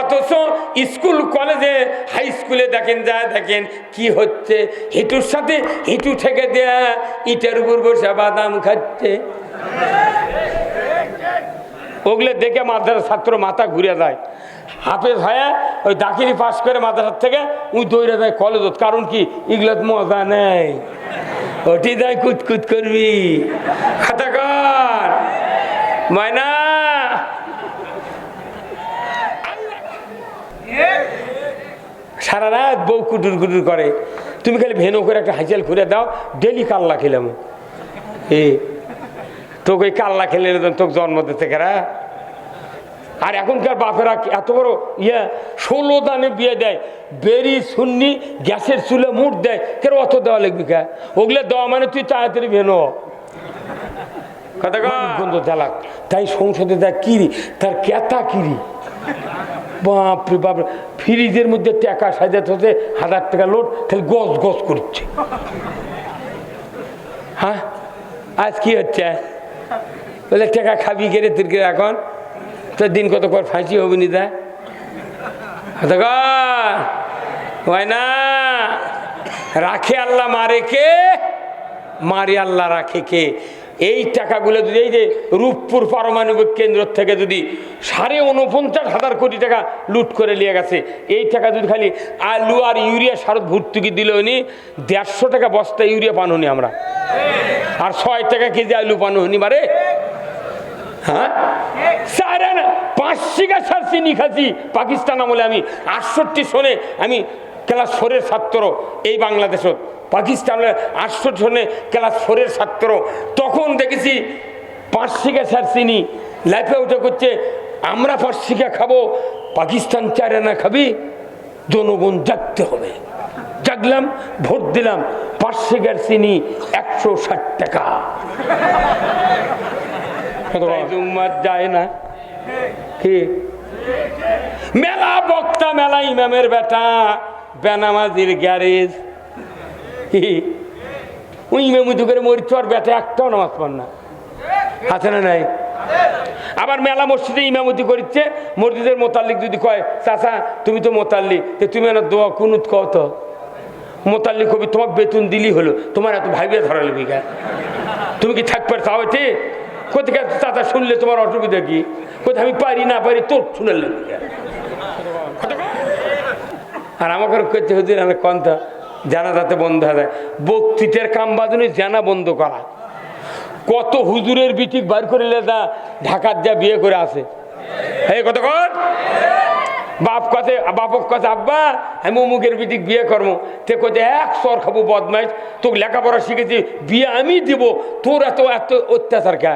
অথচ স্কুল, কলেজে হাই স্কুলে দেখেন, যা দেখেন, কি হচ্ছে? হিটুর সাথে হিটু থেকে দেয়া, ইটের উপর বসে বাদাম খাচ্ছে। ওগুলো দেখে মাদ্রাসার ছাত্র মাথা ঘুরে যায়। হাফেজ হয়ে ওই দাখিলি পাস করে মাদ্রাসার থেকে উই দৌড়ে যায় কলেজত। কারণ কি? এগুলোত মজা নেই। ওটি দেয় কুতকুত করবি। খাতা কর। ময়না সারা রাত বউ কুটুর কুটুর করে। তুমি খালি ভেনু করে একটা হাইচাল ঘুরে দাও, ডেলি কাল্লা খেলাম। এ, তোকে ওই কাল্লা খেলে নিতাম তোকে জন্ম দিতে কেরা আর এখনকার বাপেরা এত বড় ইয়ে ষোলো দানে বিয়ে দেয়, বেরি শুননি গ্যাসের চুলে মুট দেয় কেন অত দেওয়া লাগবি কে? ওগুলো দেওয়া মানে তুই তাড়াতাড়ি ভেনো তাই সংসদে দেয় কিরি, তার কেতা কিরি? বাপরে বাপ ফ্রিজের মধ্যে টাকা সাজাতে হতে হাজার টাকা লোড, খালি গজ গজ করছে। হ্যাঁ? আজ কি হচ্ছে? বলে, টাকা খাবি তোর গেলে এখন? তো দিন কত পর ফাঁসি হবে নি দা হয় না। রাখে আল্লাহ মারে কে? মারে আল্লাহ রাখে কে? এই টাকাগুলো যদি এই যে রূপপুর পারমাণবিক কেন্দ্র থেকে যদি সাড়ে উনপঞ্চাশ হাজার কোটি টাকা লুট করে নিয়ে গেছে, এই টাকা যদি খালি আলু আর ইউরিয়া সারত ভর্তুকি দিল উনি, দেড়শো টাকা বস্তা ইউরিয়া পান হনি আমরা। আর ছয় টাকা কেজি আলু পান হনি মারে। হ্যাঁ? সারা পাঁচ শিকা সার চিনি খাচ্ছি পাকিস্তান আমলে আমি। আটষট্টি সনে আমি ক্লাস ফোরের ছাত্র এই বাংলাদেশত। পাকিস্তানের আটশো সনে ক্লাস ফোরের ছাত্র। তখন দেখেছি পাঁচ শিকা সার চিনি। লাইফে উঠে করছে আমরা পাঁচ শিকা খাব পাকিস্তান চারে না খাবি জনগণ জাগতে হবে। জাগলাম ভোট দিলাম পাঁচ শিকার চিনি একশো ষাট টাকা। যায় না। কি? মেলা বক্তা মেলা ইমামের বেটা। বেনামাজির গ্যারেজ। কি ওই ইমামুদু করে মরিচ আর বেটা, একটাও নামাজ পড় না। আছে না নাই? আবার মেলা মসজিদে ইমামতি করছে মসজিদের মোতাল্লিক যদি কয়, চাচা, তুমি তো মোতাল্লি তো তুমি না দোয়া কুনুত তো। মোতাল্লিক কবি, তোমাকে বেতন দিলি হলো, তোমার এত ভাইবে ধরা ধরালে বিঘা তুমি কি থাকবে চাও এতে? কোথায় চাচা, শুনলে তোমার অসুবিধা কি? কোথায় আমি পারি না পারি, তোর শুনালে আর আমাকে করতে হুজুর আমি কন্থা জানা যাতে বন্ধ হয়ে যায়। বক্তৃতার কাম বাজনে জানা বন্ধ করা। কত হুজুরের বিটিক বার করে যা ঢাকার যা বিয়ে করে আসে এই কত কর। বাপ কাছে, বাপক কাছে, আব্বা, আমি অমুকের বিটিক বিয়ে করব। তে কোথায় এক সর খাব, বদমাইশ। তোকে লেখাপড়া শিখেছি, বিয়ে আমি দিব। তোর এত এত অত্যাচার কে?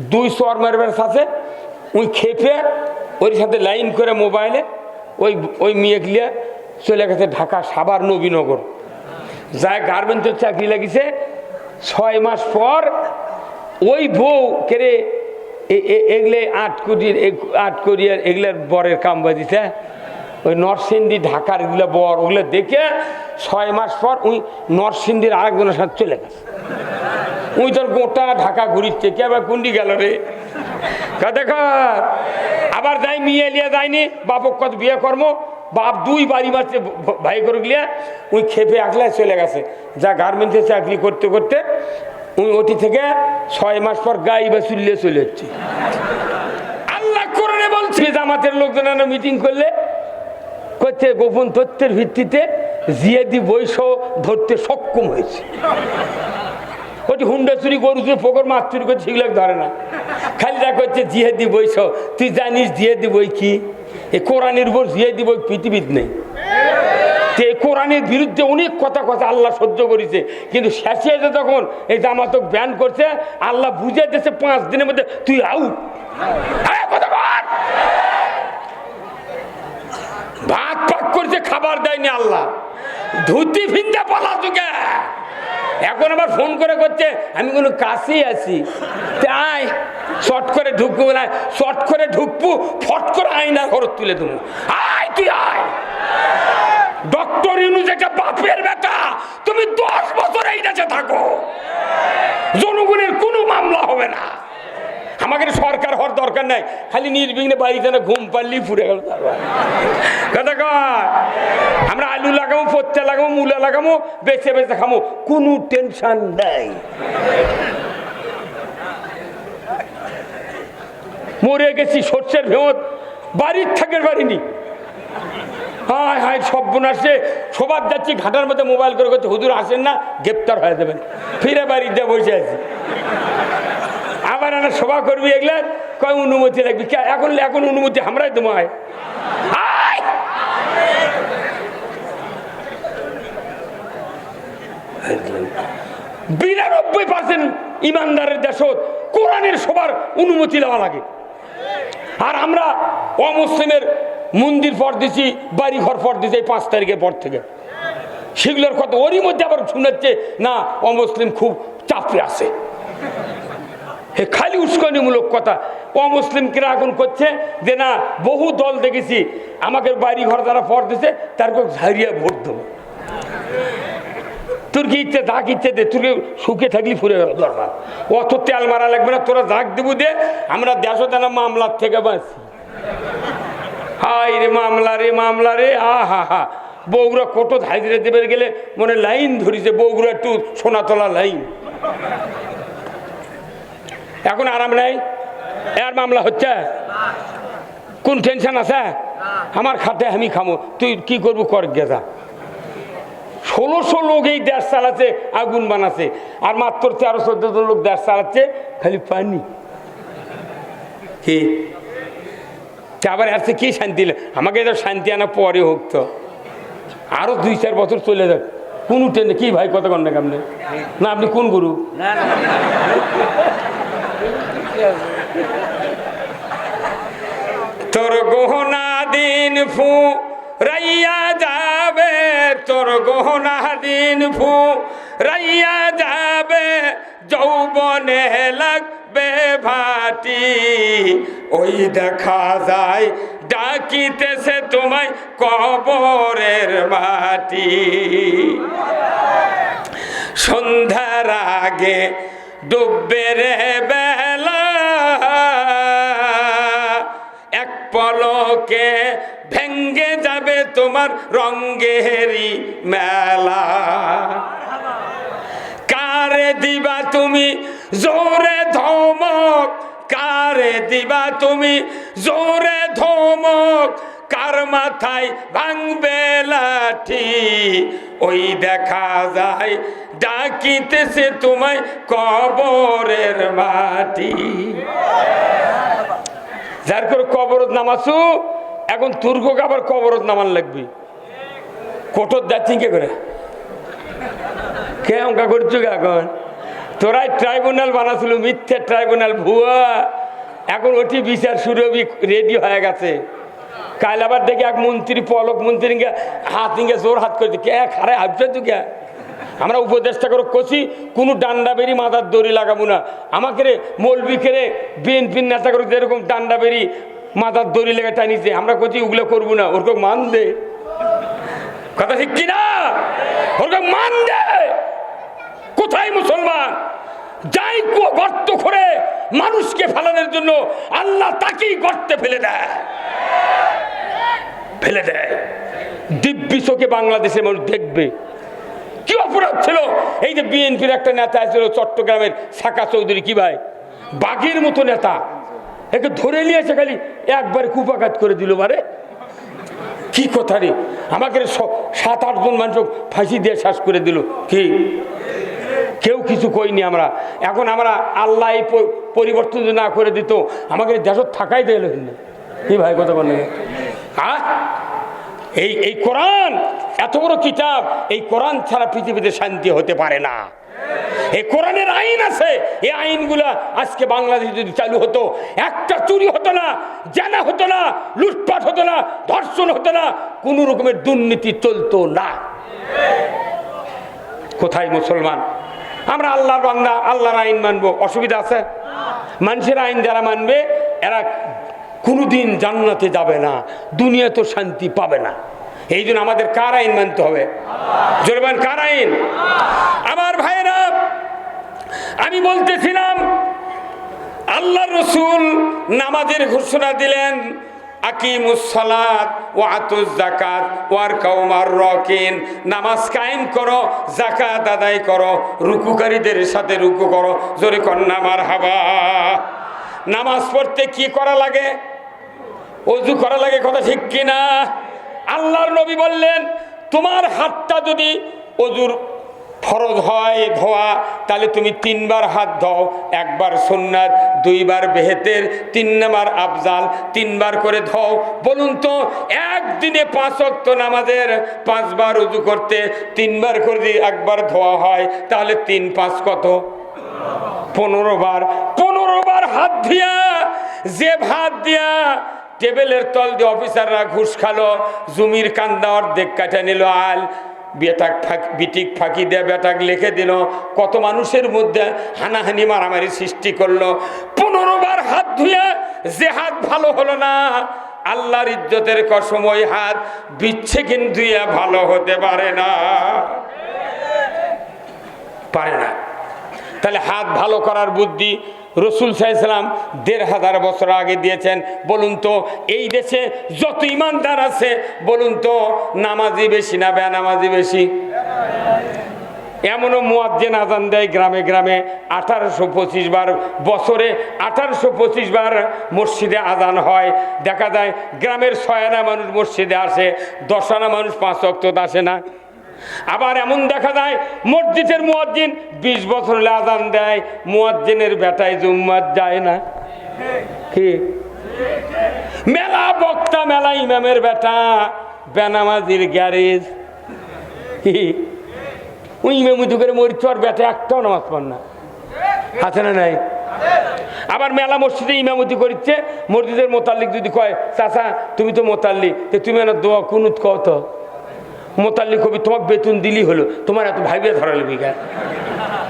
দুই সর মারবার সাথে, ওই খেপে, ওর সাথে লাইন করে মোবাইলে ওই ওই মেয়ে গিয়ে চলে গেছে ঢাকা সাবার নবীনগর। যায় গার্মেন্টের চাকরি লাগিছে। ছয় মাস পর ওই বউ কেড়ে এগুলো আট কোটির আট কোরিয়ার এগুলার বরের কাম বাজিছে। ওই নরসিংদী, ঢাকার এগুলো বর, ওগুলো দেখে ছয় মাস পর ওই নরসিংদীর আরেকজনের সাথে চলে গেছে। উই তোর গোটা ঢাকা ঘুরিচ্ছে কে আবার কুন্ডি গেল রে। দেখার আবার যাই মিয়ে লিয়ে যায়নি, বাপক কত বিয়ে কর্ম, বাপ দুই বাড়ি মারছে ভাই করে গিয়া উই খেপে একলাই চলে গেছে। যা গার্মেন্টসে চাকরি করতে করতে উই ওটি থেকে ছয় মাস পর গাই বা চুল্লে চলে যাচ্ছে। আল্লাহ করে বলছি, জামাতের লোকজন মিটিং করলে করছে গোপন তথ্যের ভিত্তিতে জিয়াদি বৈশ ধরতে সক্ষম হয়েছে। ওটি হুন্ডা চুরি গরু চুরি পোকর মাছ চুরি করছে, সেগুলো ধরে না। খালি যা করছে জিহেদি বইস তুই জানিস জিহেদি বই কি? এ কোরআনের উপর জিহেদি বই পৃথিবীত নেই। এই কোরআনের বিরুদ্ধে অনেক কথা কথা আল্লাহ সহ্য করেছে। কিন্তু শেষে এসে তখন এই জামাতক ব্যান করছে, আল্লাহ বুঝে দিয়েছে, পাঁচ দিনের মধ্যে তুই আউট কথা। ভাত পাক করছে খাবার দেয়নি আল্লাহ। ধুতি ফিন্দা পালা তোকে। এখন আবার ফোন করে করছে, আমি কোনো কাছেই আছি। তাই শট করে ঢুকবো না শর্ট করে ঢুকবো, ফট করে আয়না ঘর তুলে দেবো। আয় তুই, আয়। ডক্টর ইউনুস একটা বাপের বেটা, তুমি দশ বছর এই দেশে থাকো। জনগণের কোনো মামলা হবে না। আমাকে সরকার হওয়ার দরকার নাই। খালি নির্বিঘ্নে বাড়িতে না ঘুম পারলেই ফুরে গেল কথা আমরা আলু লাগাবো পত্তা লাগাবো, মূলা লাগাবো বেছে বেছে খামো কোনো টেনশন নাই। মরে গেছি সর্ষের ভেমত, বাড়ির থাকের বাড়িনি হায় হায় সব বোনাসে সবার যাচ্ছি, ঘাটার মধ্যে মোবাইল করে করছে, হুজুর আসেন না, গ্রেপ্তার হয়ে যাবেন। ফিরে বাড়িতে বসে আছি। আবার আমরা সভা করবি এগুলা? কয় অনুমতি লাগবে? এখন এখন অনুমতি আমরাই তোমায়! বিরানব্বই পার্সেন্ট ইমানদারের দেশত কোরআনের সবার অনুমতি দেওয়া লাগে। আর আমরা অমুসলিমের মন্দির পর দিছি বাড়ি ঘর পর দিছি এই পাঁচ তারিখের পর থেকে। সেগুলোর কথা ওরই মধ্যে আবার শুনেছে না, অমুসলিম খুব চাপে আছে। এ খালি উস্কানিমূলক কথা। অমুসলিম কিরা এখন করছে যে না, বহু দল দেখেছি আমাকে বাড়ি ঘর যারা পর দিছে তারপর ঝাড়িয়া ভোট দেবো। তোর কি ইচ্ছে দাগ ইচ্ছে দে, তোর সুখে থাকলি ফুরে গেল দরবার অত তেল মারা লাগবে না, তোরা দাগ দেবো দে, আমরা দেশো দেনা মামলার থেকে বাঁচি। হাই রে মামলা রে মামলা রে, আ হা হা। বউগুলা কত হাজিরে দেবে গেলে মনে লাইন ধরিছে বউগুলো একটু সোনাতলা লাইন। এখন আরাম নেই? এর মামলা হচ্ছে, কোন টেনশন আছে? আমার খাতে আমি খামো। তুই কি করব কর গেদা ষোলোশো লোক এই দেশ চালাচ্ছে, আগুন বানাচ্ছে। আর মাত্র তেরো চোদ্দ জন লোক দেশ চালাচ্ছে, খালি পানি। কি? আবার আসছে কি শান্তি? আমাকে তো শান্তি আনা পরে হোক তো। আরও দুই চার বছর চলে যাক। কোন ট্রেনে কি ভাই কত ঘণ্টা কেমনে? না, আপনি কোন গুরু? তোর গহনা দিন ফু, রাইয়া যাবে। তোর গহনা দিন ফু, রাইয়া যাবে। যৌবনে লাগবে ভাটি। ওই দেখা যায়, ডাকিতেছে তোমায় কবরের মাটি। সন্ধ্যার আগে ডুববে রে পলকে ভেঙ্গে যাবে তোমার রঙ্গেরি মেলা। কারে দিবা তুমি জোরে ধমক? কারে দিবা তুমি জোরে ধমক? কার মাথায় ভাঙবে লাঠি? ওই দেখা যায় ডাকিতেছে তোমায় কবরের মাটি। যার করে কবরত নামাসু, এখন তুর্গকে আবার কবরত নামান লাগবে। কোটর যাচ্ছি কে করে। কে অঙ্কা করছ এখন? তোরাই ট্রাইব্যুনাল বানাছিল মিথ্যে ট্রাইব্যুনাল ভুয়া। এখন ওটি বিচার শুরু রেডি হয়ে গেছে। কাল আবার দেখি এক মন্ত্রী, পলক মন্ত্রী হাত নিয়ে জোর হাত করে কে খারে হাবছে তুই কে আমরা উপদেশটা করে কষি, কোনো ডান্ডা বেরি মাথার দড়ি লাগাবো না। আমাকে রে মৌলবি রে বিএনপির নেতা করে যেরকম ডান্ডা বেরি মাথার দড়ি লেগে টানিছে, আমরা কচি ওগুলো করব না, ওরকম মান দে। কথা ঠিক কিনা? ওরকম মান দে। কোথায় মুসলমান? যাই গর্ত করে মানুষকে ফেলানোর জন্য আল্লাহ তাকেই গর্তে ফেলে দেয়। ফেলে দেয়। দিব্যি চোখে বাংলাদেশের মানুষ দেখবে। অপরাধ ছিল। এই যে বিএনপির একটা নেতা ছিল চট্টগ্রামের সাকা চৌধুরী, কি ভাই? বাঘের মতো নেতা। একে ধরে নিয়েছে খালি একবার কুপাঘাত করে দিল, বারে। কি কথা রে? আমাকে সাত আটজন মানুষ ফাঁসি দিয়ে শ্বাস করে দিল। কি? কেউ কিছু কইনি আমরা। এখন আমরা আল্লাহ এই পরিবর্তন না করে দিত, আমাকে দেশত থাকাই দিল কি ভাই কথা বলে হ্যাঁ? এই এই কোরআন, এত বড় কিতাব, এই কোরআন ছাড়া পৃথিবীতে শান্তি হতে পারে না। এই কোরআনের আইন আছে, এই আইনগুলা আজকে বাংলাদেশে যদি চালু হতো, একটা চুরি হতো না, জানা হতো না, লুটপাট হতো না, ধর্ষণ হতো না, কোনো রকমের দুর্নীতি চলতো না। কোথায় মুসলমান? আমরা আল্লাহর বান্দা, আল্লাহর আইন মানবো, অসুবিধা আছে? মানুষের আইন যারা মানবে, এরা কোনোদিন জান্নাতে যাবে না দুনিয়া তো শান্তি পাবে না। এই জন্য আমাদের কার আইন মানতে হবে? জোরবান কার আইন? আমার ভাইরা আমি বলতেছিলাম, আল্লাহ রসুল নামাজের ঘোষণা দিলেন আকিমুসলাত ও আতুস জাকাত ওয়ার কাউমার রকিন। নামাজ কায়েম করো জাকাত আদায় করো, রুকুকারীদের সাথে রুকু করো। জোরে কন্যা মার হাবা নামাজ পড়তে কি করা লাগে? অজু করা লাগে কথা ঠিক কিনা? আল্লাহর নবী বললেন, তোমার হাতটা যদি অজুর ফরজ হয়, ধোয়া, তাহলে তুমি তিনবার হাত ধোও। একবার সুন্নাত, দুইবার বেহেতের, তিন নাম্বার আফজাল, তিনবার করে ধোও। বলুন তো, একদিনে পাঁচ অক্ত নামাজের পাঁচবার উজু করতে তিনবার করে যদি একবার ধোয়া হয়, তাহলে তিন পাঁচ কত? পনেরো বার। পনেরো বার হাত দিয়া যে ভাত দিয়া টেবিলের তল দিয়ে অফিসাররা ঘুষ খালো, জমির কান্দা অর্ধেক কাটা নিল আল। বেটাক ফাঁকি, বিটিক ফাঁকি দিয়ে বেটাক লিখে দিল, কত মানুষের মধ্যে হানাহানি মারামারি সৃষ্টি করল। পনেরো বার হাত ধুয়ে যে হাত ভালো হলো না। আল্লাহর ইজ্জতের কসম, ওই হাত বিচ্ছে কিন্তু ভালো হতে পারে না। পারে না। তাহলে হাত ভালো করার বুদ্ধি রসুল সাহেব দেড় হাজার বছর আগে দিয়েছেন, বলুন তো, এই দেশে যত ইমানদার আছে, বলুন তো, নামাজি বেশি না বেনামাজি বেশি? এমনও মুয়াজ্জেন আজান দেয় গ্রামে গ্রামে, আঠারোশো পঁচিশ বার বছরে আঠারোশো পঁচিশ বার মসজিদে আজান হয়। দেখা যায়, গ্রামের ছয়ানা মানুষ মসজিদে আসে দশানা মানুষ পাঁচ অক্ত আসে না। আবার এমন দেখা যায়, মসজিদের মুয়াজ্জিন বিশ বছর হলে আজান দেয়, মুয়াজ্জিনের বেটায় জুম্মাত যায় না। কি? মেলা বক্তা, মেলা ইমামের বেটা, বেনামাজির গ্যারেজ। কি? ওই ইমামুদু করে মরিচ আর বেটা একটাও নামাজ পড় না। আছে না নাই? আবার মেলা মসজিদে ইমামতি করছে মসজিদের মোতাল্লিক যদি কয়, চাচা, তুমি তো মোতাল্লিক তুমি না দোয়া কুনুত কও তো? মোতাল্লি কবি তোমার বেতন দিলি হলো। তোমার এত ভাইবে ধরালে বিঘা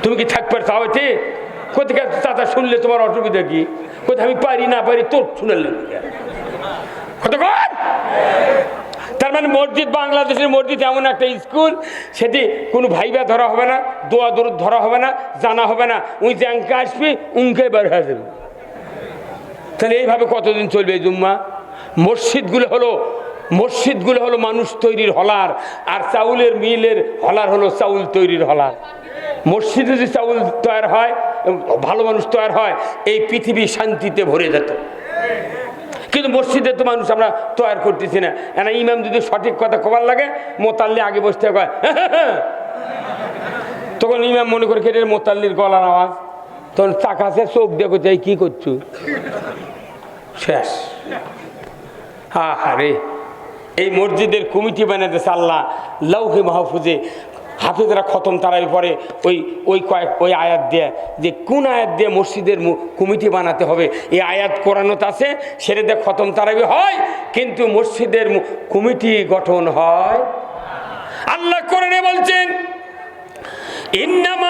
তুমি কি থাকবে তাও ঠিক কোথায় চাচা শুনলে তোমার অসুবিধা কি? কোথায় আমি পারি না পারি তোর শুনালে কতক্ষণ তার মানে মসজিদ বাংলাদেশের মসজিদ এমন একটা স্কুল, সেটি কোনো ভাইবা ধরা হবে না, দোয়া দরুদ ধরা হবে না, জানা হবে না। উই যে অঙ্কে আসবি, উঙ্কে বের হয়ে যাবে। তাহলে এইভাবে কতদিন চলবে জুম্মা? মসজিদগুলো হলো মসজিদগুলো হলো মানুষ তৈরির হলার, আর চাউলের মিলের হলার হলো চাউল তৈরির হলার। মসজিদে যদি চাউল তৈরি হয়, ভালো মানুষ তৈরি হয়, এই পৃথিবী শান্তিতে ভরে যেত। কিন্তু মসজিদে তো মানুষ আমরা তৈরি করতেছি না। এনা ইমাম যদি সঠিক কথা কবার লাগে, মোতাল্লি আগে বসতে কয় তখন ইমাম মনে করে কেটে মোতাল্লির গলার আওয়াজ। তখন চাকাছে চোখ দেখো চাই কি করছ? শেষ। হা রে এই মসজিদের কমিটি বানাতেছে আল্লাহ লৌহে মাহফুজে। হাফিজরা খতম তারাই পরে ওই ওই কয়েক, ওই আয়াত দিয়ে যে কোন আয়াত দিয়ে মসজিদের কমিটি বানাতে হবে। এই আয়াত কোরআনত আছে, সেটা দিয়ে খতম তারাবি হয়, কিন্তু মসজিদের কমিটি গঠন হয়। আল্লাহ কোরআনে বলছেন, ইন্নামা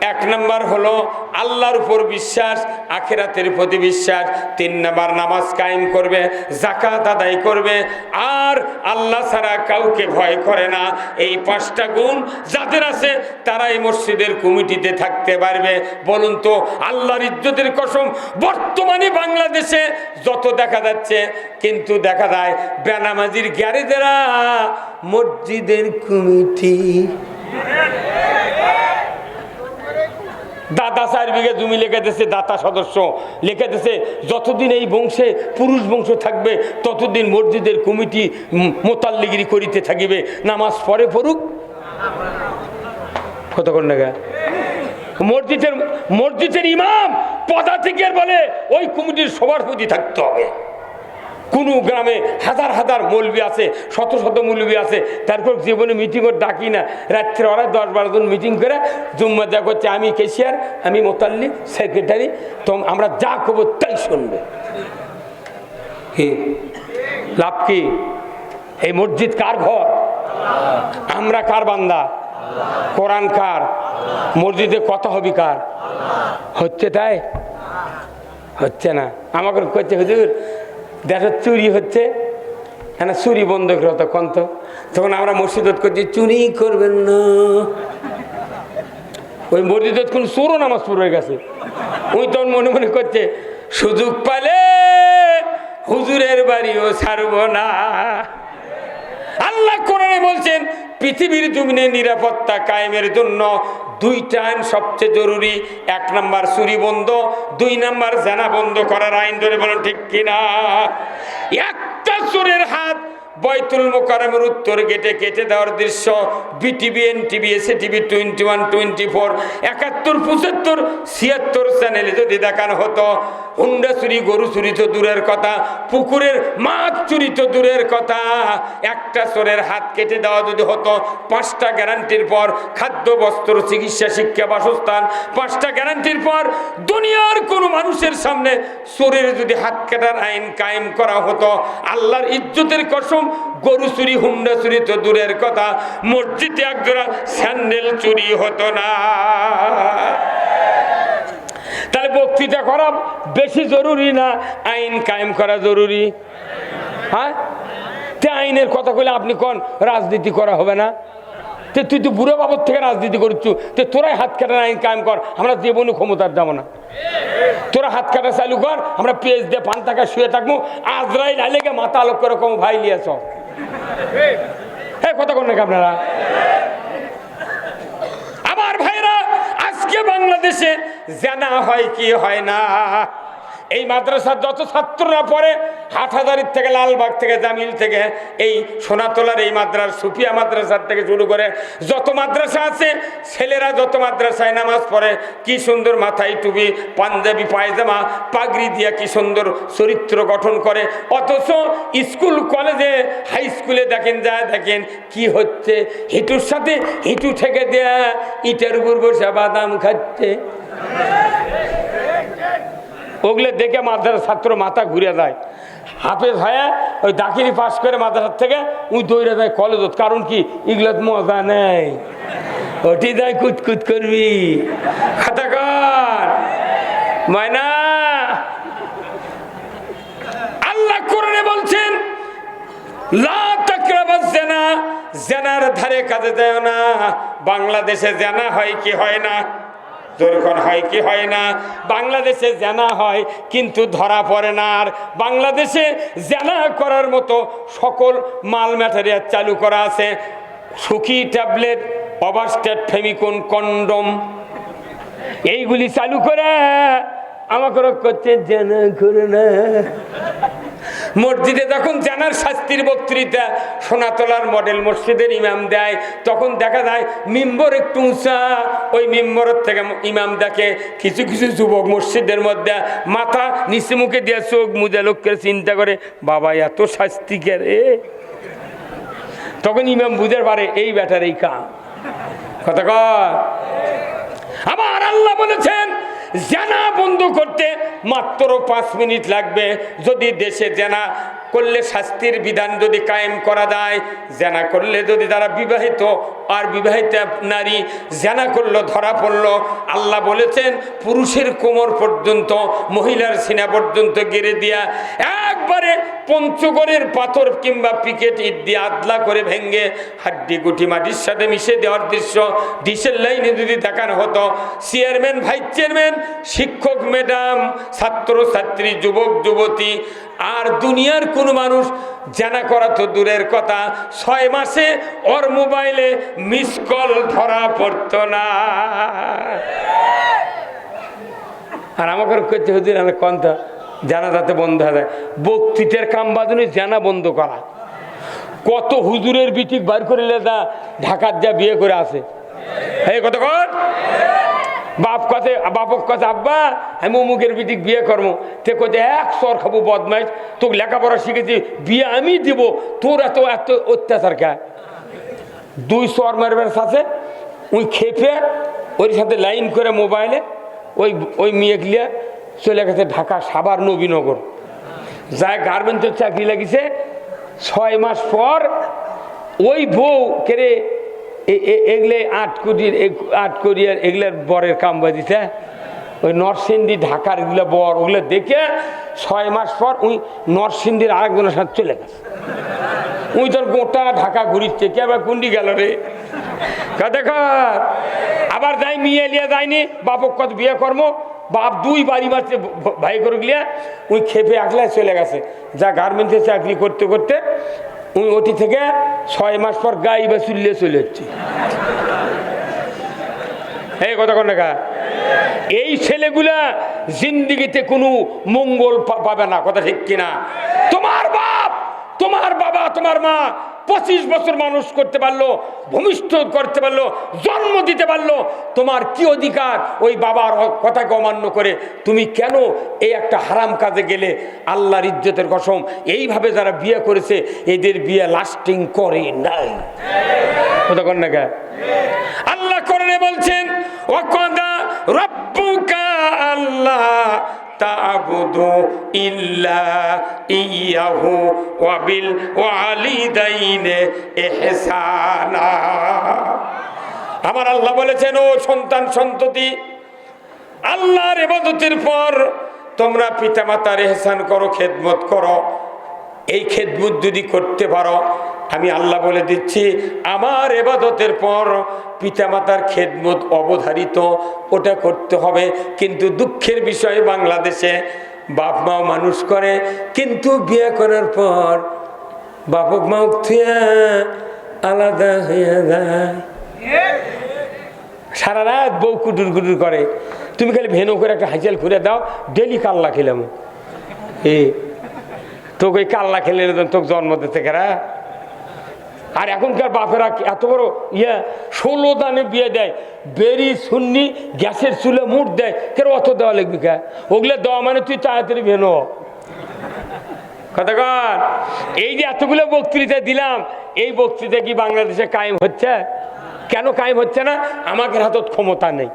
এক নম্বর হলো আল্লাহর উপর বিশ্বাস, আখেরাতের প্রতি বিশ্বাস। তিন নম্বর, নামাজ কায়েম করবে জাকাত আদায় করবে। আর আল্লাহ ছাড়া কাউকে ভয় করে না। এই পাঁচটা গুণ যাদের আছে তারা এই মসজিদের কমিটিতে থাকতে পারবে। বলুন তো, আল্লাহর ইজ্জতের কসম, বর্তমানে বাংলাদেশে যত দেখা যাচ্ছে, কিন্তু দেখা যায় বেনামাজির গ্যারেজেরা মসজিদের কমিটি দাদা চার বিঘে জমি লিখে দিয়েছে দাতা সদস্য লিখে দিয়েছে যতদিন এই বংশে, পুরুষ বংশ থাকবে, ততদিন মসজিদের কমিটি মোতাল্লিগিরি করিতে থাকিবে। নামাজ পরে পড়ুক। কতক্ষণ টাকা মসজিদের মসজিদের ইমাম পদাধিকের বলে ওই কমিটির সভাপতি থাকতে হবে। কোনো গ্রামে হাজার হাজার মৌলবি আছে, শত শত মৌলবি আছে তারপর জীবনে মিটিংও ডাকি না। রাত্রে ওরা দশ বারো জন মিটিং করে জুম্মা যা করছে, আমি কেশিয়ার আমি মোতাল্লি সেক্রেটারি তো আমরা যা করব তাই শুনবে। লাভ কি? এই মসজিদ কার ঘর? আমরা কার বান্দা? কোরআন কার? মসজিদে কথা হবি কার? হচ্ছে তাই? হচ্ছে না। আমাকে করছে হুজুর দেখো চুরি হচ্ছে। হ্যাঁ চুরি বন্ধ করে তখন তো। তখন আমরা মসজিদত করছি, চুরি করবেন না। ওই মসজিদত কোন চোরও নামাজ পড়ে গেছে। ওই তখন মনে মনে করছে, সুযোগ পালে হুজুরের বাড়িও ছাড়ব না। আল্লাহ কোরআনে বলছেন, পৃথিবীর জমিনে নিরাপত্তা কায়েমের জন্য দুইটা টাইম সবচেয়ে জরুরি, এক নাম্বার চুরি বন্ধ, দুই নাম্বার জানা বন্ধ করার আইন ধরে বলেন ঠিক কিনা? একটা চোরের হাত বয়তুল মোকারমের উত্তর গেটে কেটে দেওয়ার দৃশ্য বিটিভি এন টিভি এসে TV twenty one, twenty four, একাত্তর, পঁচাত্তর, ছিয়াত্তর চ্যানেলে যদি দেখানো হতো, হুন্ডা চুরি, গরু চুরি তো দূরের কথা, পুকুরের মাছ চুরি তো দূরের কথা, একটা চোরের হাত কেটে দেওয়া যদি হতো, পাঁচটা গ্যারান্টির পর খাদ্য, বস্ত্র, চিকিৎসা, শিক্ষা, বাসস্থান, পাঁচটা গ্যারান্টির পর দুনিয়ার কোনো মানুষের সামনে চোরের যদি হাত কাটার আইন কায়েম করা হতো, আল্লাহর ইজ্জতের কসম গরু চুরি, হুন্ডা চুরি তো দূরের কথা। মসজিদে একজোড়া স্যান্ডেল চুরি হতো না। তাহলে বক্তৃতা করা বেশি জরুরি না? আইন কায়েম করা জরুরি। হ্যাঁ? তে আইনের কথা কইলে আপনি কোন? রাজনীতি করা হবে না। তে তুই তো বুড়ো বাবর থেকে রাজনীতি করছু, তে তোরাই হাত কাটার আইন কায়েম কর, আমরা জীবনে ক্ষমতার যাব না। তোরা হাত কাটা চালু কর, আমরা পেজ দিয়ে পান টাকা শুয়ে থাকব আজরাই লাইলেগে মাথা আলোক করে কম ভাই লিয়েছ হ্যাঁ কথা কোন নাকি আপনারা? আমার ভাইরা, আজকে বাংলাদেশে জানা হয় কি হয় না? এই মাদ্রাসার যত ছাত্ররা পড়ে, হাটহাজারির থেকে, লালবাগ থেকে, জামিল থেকে, এই সোনাতলার এই মাদ্রাস, সুফিয়া মাদ্রাসার থেকে শুরু করে যত মাদ্রাসা আছে, ছেলেরা যত মাদ্রাসায় নামাজ পড়ে, কি সুন্দর মাথায় টুপি, পাঞ্জাবি, পায়জামা, পাগড়ি দিয়া কি সুন্দর চরিত্র গঠন করে। অথচ স্কুল, কলেজে, হাই স্কুলে দেখেন যা দেখেন, কি হচ্ছে? হিটুর সাথে হিটু থেকে দেয়া, ইটের উপর বসে বাদাম খাচ্ছে। ওগুলো দেখে মাদ্রাসার ছাত্র মাথা ঘুরে যায়। হাফেজ ভাইয়া ওই দাখিরি পাস করে মাদ্রাসার থেকে উই দৌড়ে যায় কলেজত কারণ কি? এগুলোত মজা নেই। ওটি যায় কুতকুত করবি। খাতা কর। আল্লাহ কোরআনে বলছেন জেনার ধারে কাজে যায় না। বাংলাদেশে জেনা হয় কি হয় না? দুর্ঘন হয় কি হয় না? বাংলাদেশে জানা হয়, কিন্তু ধরা পড়ে না। আর বাংলাদেশে জানা করার মতো সকল মাল ম্যাটেরিয়াল চালু করা আছে। সুখী ট্যাবলেট ওভারস্টেট ফেমিকন, কন্ডম, এইগুলি চালু করে। আমাকে করছে, জানা করে না। মসজিদে যখন জানার শাস্তির বক্তৃতা সোনাতলার মডেল মসজিদের ইমাম দেয়, তখন দেখা যায় মিম্বর একটু উঁচা, ওই মিম্বরের থেকে ইমাম দেখে কিছু কিছু যুবক মসজিদের মধ্যে মাথা নিচে মুখে দিয়ে চোখ মুজা লোককে চিন্তা করে, বাবা, এত শাস্তি কে রে? তখন ইমাম বুঝতে পারে, এই ব্যাটার এই কাম। কথা কর আমার আল্লাহ বলেছেন জানা বন্ধ করতে মাত্র পাঁচ মিনিট লাগবে। যদি দেশে জানা করলে শাস্তির বিধান যদি কায়েম করা যায়, জানা করলে যদি তারা বিবাহিত, আর বিবাহিত নারী জানা করল, ধরা পড়ল, আল্লাহ বলেছেন, পুরুষের কোমর পর্যন্ত, মহিলার সিনা পর্যন্ত গেড়ে দিয়া একবারে পঞ্চগড়ের পাথর কিংবা পিকেট ইট দিয়ে আদলা করে ভেঙ্গে হাড্ডি গুটি মাটির সাথে মিশে দেওয়ার দৃশ্য ডিসেল লাইনে যদি দেখানো হতো, চেয়ারম্যান, ভাইস চেয়ারম্যান, শিক্ষক, ম্যাডাম ছাত্র ছাত্রী যুবক, যুবতী আর দুনিয়ার কোনো মানুষ জানা করা তো দূরের কথা, ছয় মাসে ওর মোবাইলে মিস কল ধরা পড়তো না। আর আমাকে করতে হুজুর আমি কন্থা জানা যাতে বন্ধ হয়ে যায়। বক্তৃতার কাম বাজনে জানা বন্ধ করা। কত হুজুরের বিটিক বার করিলে যা ঢাকার যা বিয়ে করে আছে। এই কত কর। বাপ কাছে, বাপক কাছে, আব্বা, আমি অমুকের বিটিক বিয়ে করব। তে কোথায় এক সর খাব, বদমাইশ। তোকে লেখাপড়া শিখেছি, বিয়ে আমি দিব। তোর এত এত অত্যাচার কে? দুই সর মারবার সাথে, ওই খেপে, ওর সাথে লাইন করে মোবাইলে ওই ওই মেয়ে গিয়ে চলে গেছে ঢাকা সাবার নবীনগর। যা গার্মেন্টের চাকরি লাগিছে। ছয় মাস পর ওই বউ এ- এগুলো আট কোটির আট কোরিয়ার এগুলার বরের কাম বাজিছে। ওই নরসিংদী, ঢাকার এগুলো বর, ওগুলো দেখে ছয় মাস পর ওই নরসিংদীর আরেকজনের সাথে চলে গেছে। ওই তোর গোটা ঢাকা ঘুরিচ্ছে কে আবার কুন্ডি গেল রে। দেখ, আবার যাই, মিয়ে লিয়ে যায়নি বাপক কত বিয়ে কর্ম, বাপ দুই বাড়ি ভ- ভাই করে গিয়া ওই খেপে একলাই চলে গেছে। যা গার্মেন্টসে চাকরি করতে করতে ওই থেকে ছয় মাস পর গাই বা চুল্লে চলে যাচ্ছে। এই কথা কা? এই ছেলেগুলা জিন্দিগিতে কোনো মঙ্গল পাবে না, কথা ঠিক কিনা? তোমার বাপ, তোমার বাবা, তোমার মা পঁচিশ বছর মানুষ করতে পারল, ভূমিষ্ঠ করতে পারল, জন্ম দিতে পারল, তোমার কি অধিকার? ওই বাবার কথাকে অমান্য করে তুমি কেন এই একটা হারাম কাজে গেলে? আল্লাহর ইজ্জতের কসম, এইভাবে যারা বিয়ে করেছে, এদের বিয়ে লাস্টিং করে নাই। কথা কন না? আল্লাহ করণে বলছেন, ওয়াকাদা রব্বুকা আল্লাহ তা'বুদু ইল্লা ইয়াহু ওয়া বিল ওয়ালিদাইনে ইহসানা। আমার আল্লাহ বলেছেন, ও সন্তান, সন্ততি, আল্লাহর ইবাদতের পর তোমরা পিতামাতার এহসান করো, খেদমত করো। এই খেদমত যদি করতে পারো আমি আল্লাহ বলে দিচ্ছি, আমার এবাদতের পর পিতামাতার খেদমত অবধারিত, ওটা করতে হবে। কিন্তু দুঃখের বিষয়ে, বাংলাদেশে বাপ মাও মানুষ করে, কিন্তু বিয়ে করার পর বাপক মা আলাদা হয়ে যায়। সারা রাত বউ কুটুর কুটুর করে। তুমি খালি ভেনু করে একটা হাইচাল ঘুরে দাও, ডেলি কাল্লা খেলাম। এ, তোকে ওই কাল্লা খেলে তোকে জন্ম দিতে কেরা আর এখনকার বাপেরা এত বড় ইয়ে? ষোলো দানে বিয়ে দেয়, বেরি সুন্নি গ্যাসের চুলে মুঠ দেয়, কেন অত দেওয়া লাগবি কে? ওগুলো দেওয়া মানে তুই তাড়াতাড়ি ভেনো কতক্ষণ এই যে এতগুলো বক্তৃতা দিলাম, এই বক্তৃতা কি বাংলাদেশে কায়েম হচ্ছে? কেন কায়েম হচ্ছে না? আমাদের হাতত ক্ষমতা নেই।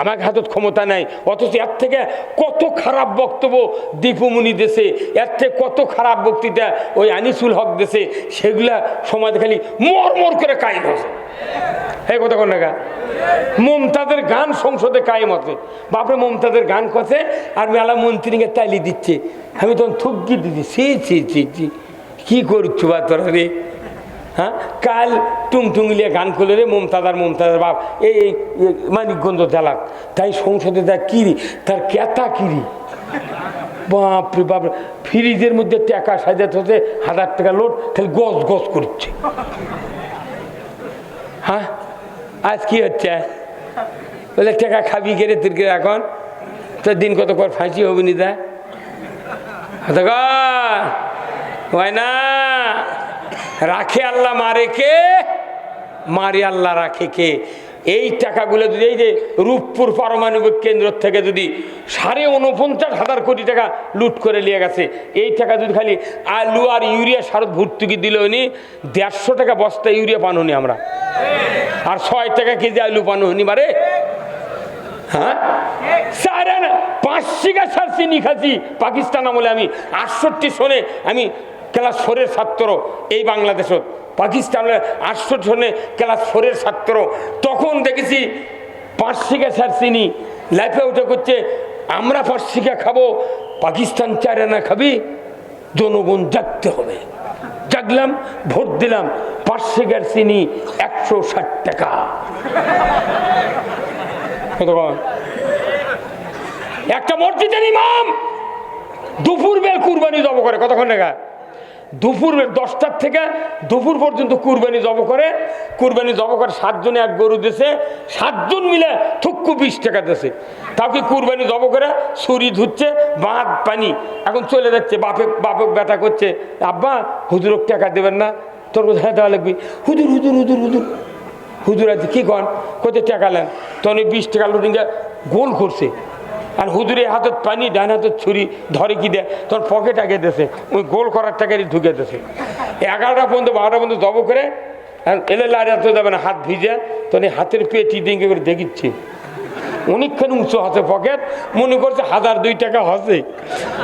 আমার হাতত ক্ষমতা নাই, অথচ এর থেকে কত খারাপ বক্তব্য দীপুমণি দেশে এর থেকে কত খারাপ বক্তৃতা ওই আনিসুল হক দেশে সেগুলা সমাজ খালি মর মর করে কায়েম হচ্ছে হ্যাঁ কথা কোন গা। মমতাদের গান সংসদে কায়েম হচ্ছে বাপরে মমতাদের গান করছে আর মেলা মন্ত্রীকে তালি দিচ্ছে। আমি তখন থুকি দিচ্ছি ছি ছি ছি। কি করছ বা তোরা রে? হ্যাঁ? কাল টুংটুঙ্গিলিয়া গান করলে রে মমতাদার মমতাদার বাপ। এই মানিকগঞ্জ জেলার তাই সংসদে তার কিরি, তার কেতা কিরি। বাপরে বাপ ফ্রিজের মধ্যে টাকা সাজাতে হচ্ছে হাজার টাকা লোড তাহলে গজ গজ করছে। হ্যাঁ? আজ কি হচ্ছে? বলে, টাকা খাবি কেড়ে তুই এখন? তোর দিন কত পর ফাঁসি হবে নি দা হয় না। রাখে আল্লাহ মারে কে? মারে আল্লাহ রাখে কে? এই টাকাগুলো যদি এই যে রূপপুর পারমাণবিক কেন্দ্র থেকে যদি সাড়ে উনপঞ্চাশ হাজার কোটি টাকা লুট করে নিয়ে গেছে, এই টাকা যদি খালি আলু আর ইউরিয়া সার ভর্তুকি দিল উনি, দেড়শো টাকা বস্তা ইউরিয়া পান হনি আমরা। আর ছয় টাকা কেজি আলু পান হনি মারে। হ্যাঁ? পাঁচ শিকা সার চিনি খাচ্ছি পাকিস্তান আমলে আমি আটষট্টি সনে আমি ক্লাস ফোরের ছাত্র এই বাংলাদেশত। পাকিস্তানের আটশো সনে ক্লাস ফোরের ছাত্র। তখন দেখেছি পাঁচ শিকা সার চিনি, লাইফে উঠে করছে, আমরা পাঁচ শিকা খাব, পাকিস্তান চার আনা খাবি, জনগণ জাগতে হবে। জাগলাম, ভোট দিলাম পাঁচ শিকার চিনি একশো ষাট টাকা। একটা মসজিদের ইমাম দুপুর বেল কুরবানি জব করে, কতক্ষণ টাকা দুপুর দশটার থেকে দুপুর পর্যন্ত কুরবানি জব করে। কুরবানি জব করে সাতজনে এক গরু দেশে সাতজন মিলে থুক্কু বিশ টাকা দেশে তাও কি কুরবানি জব করে ছুরি ধুচ্ছে, বাঁধ, পানি। এখন চলে যাচ্ছে, বাপে বাপক ব্যথা করছে। আব্বা হুজুরক টাকা দেবেন না। তোর কোথায় দেওয়া লাগবে। হুজুর হুজুর হুজুর হুজুর। হুজুর আছে কী কন? কোথায় টাকা নেন। তখন বিশ টাকা লুটিংটা গোল করছে। আর হুজুরের হাতত পানি, ডান হাতত ছুরি ধরে কি দেয়? তখন পকেট আগে দেশে ওই গোল করার টাকারই ঢুকে দেছে। এগারোটা পর্যন্ত, বারোটা পর্যন্ত জব করে, আর এলে লাড়ি হাতে যাবে না, হাত ভিজে তখন হাতের পেটি ডিঙ্গে করে দেখিচ্ছে। অনেকক্ষণ উঁচু হচ্ছে পকেট মনে করছে হাজার দুই টাকা হচ্ছে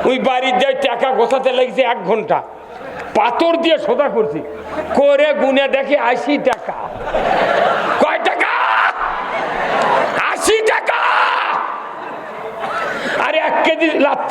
ওই বাড়ির যায় টাকা গোছাতে লাগছে এক ঘণ্টা। পাথর দিয়ে সোদা করছি। করে গুনে দেখে আশি টাকা। আরে এক কেজি লাত্তা